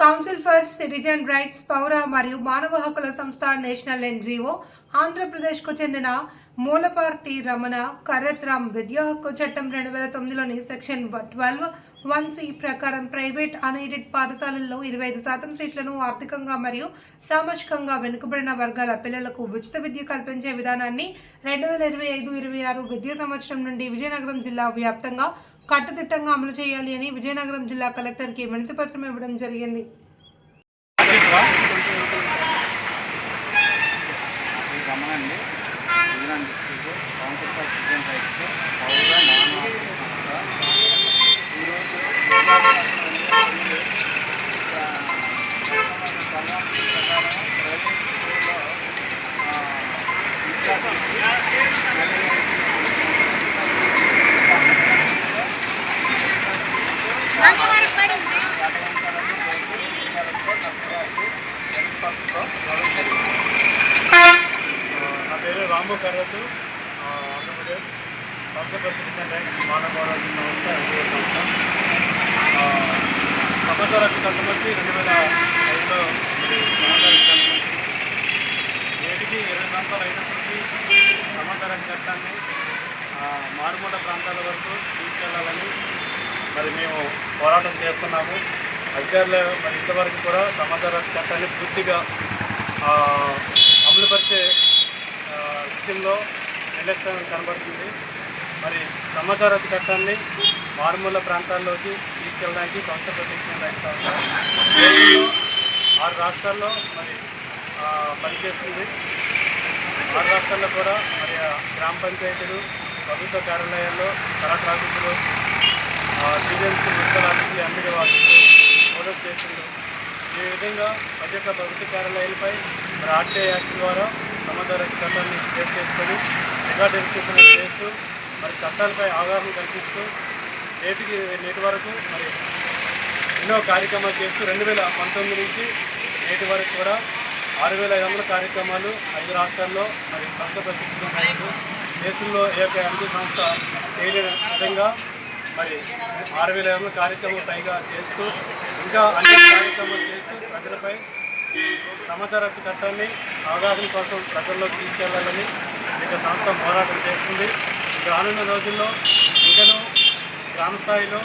Council for citizen rights పౌర మరియు మానవ హక్కుల సంస్థ నేషనల్ ఎన్జిఓ ఆంధ్రప్రదేశ్కు చెందిన మూలపార్టీ రమణ కర్రత్రామ్ విద్యా హక్కు చట్టం రెండు వేల తొమ్మిదిలోని సెక్షన్ ట్వెల్వ్ వన్ సి ప్రకారం ప్రైవేట్ అన్ఎయిడెడ్ పాఠశాలల్లో ఇరవై ఐదు శాతం సీట్లను ఆర్థికంగా మరియు సామాజికంగా వెనుకబడిన వర్గాల పిల్లలకు ఉచిత విద్య కల్పించే విధానాన్ని రెండు వేల ఇరవై ఐదు ఇరవై ఆరు విద్యా సంవత్సరం నుండి విజయనగరం జిల్లా వ్యాప్తంగా కట్టుదిట్టంగా అమలు చేయాలి అని విజయనగరం జిల్లా కలెక్టర్కి వినతి పత్రం ఇవ్వడం జరిగింది ఈ గమనండి Vizianagaram district council for citizen rights పౌర మానవ సంస్థ ఈరోజు ప్రైవేట్ స్కూల్లో నా కుటుంబ రాము కర్రతు ఆ, ఆంధ్రప్రదేశ్ సంస్థ మానవ సంస్థ వచ్చి రెండు వేల ఐదులో మరి ఇరవై సంవత్సరాలు అయినప్పటికీ సమాచార చట్టాన్ని మారుమూల ప్రాంతాల వరకు తీసుకెళ్ళాలని మరి మేము పోరాటం చేస్తున్నాము. అధికారులు మరి ఇంతవరకు కూడా సమాచార చట్టాన్ని పూర్తిగా అమలుపరిచే విషయంలో నిర్లక్ష్యం కనబడుతుంది. మరి సమాచార చట్టాన్ని మారుమూల ప్రాంతాల్లోకి తీసుకెళ్ళడానికి సంస్థ ప్రతిష్ఠ రైతు ఆరు రాష్ట్రాల్లో మరి పనిచేస్తుంది. ఆరు రాష్ట్రాల్లో కూడా మరి గ్రామ పంచాయతీలు ప్రభుత్వ కార్యాలయాల్లో కలెక్టర్ ఆఫీసులు డివిజన్స్ మున్సిపల్ ఆఫీసులు ఎంపీడీ ఆఫీసులు ఫోటో చేసిండ్రు ఈ విధంగా ప్రతి ఒక్క ప్రభుత్వ కార్యాలయాలపై మరి ఆర్టీఐ యాక్ట్ ద్వారా సమాచార చట్టాన్ని బేస్ చేసుకొని రికార్డు వెరిఫికేషన్ చేస్తూ మరి చట్టాలపై అవగాహన కల్పిస్తూ నేటికి నేటి వరకు మరి ఎన్నో కార్యక్రమాలు చేస్తూ రెండు వేల పంతొమ్మిది నుంచి నేటి వరకు కూడా ఆరు వేల ఐదు వందల కార్యక్రమాలు ఐదు రాష్ట్రాల్లో మరి సంస్థ ప్రతిష్ఠించారు దేశంలో ఏ యొక్క ఎంపీ సంస్థ చేయలేని విధంగా మరి ఆరు వేల ఐదు వందల కార్యక్రమాలు పైగా చేస్తూ ఇంకా అనేక కార్యక్రమాలు చేస్తూ ప్రజలపై సమాచార హక్కు చట్టాన్ని అవగాహన కోసం ప్రజల్లోకి తీసుకెళ్ళాలని ఇక సంస్థ పోరాటం చేస్తుంది. రానున్న రోజుల్లో ఇంకనూ గ్రామ స్థాయిలో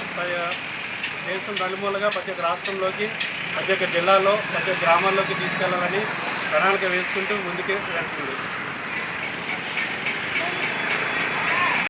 దేశం నలుమూలగా ప్రతి ఒక్క రాష్ట్రంలోకి ప్రతి ఒక్క జిల్లాలో ప్రతి ఒక్క గ్రామాల్లోకి తీసుకెళ్ళాలని ప్రణాళిక వేసుకుంటూ ముందుకు వెళ్తుంది.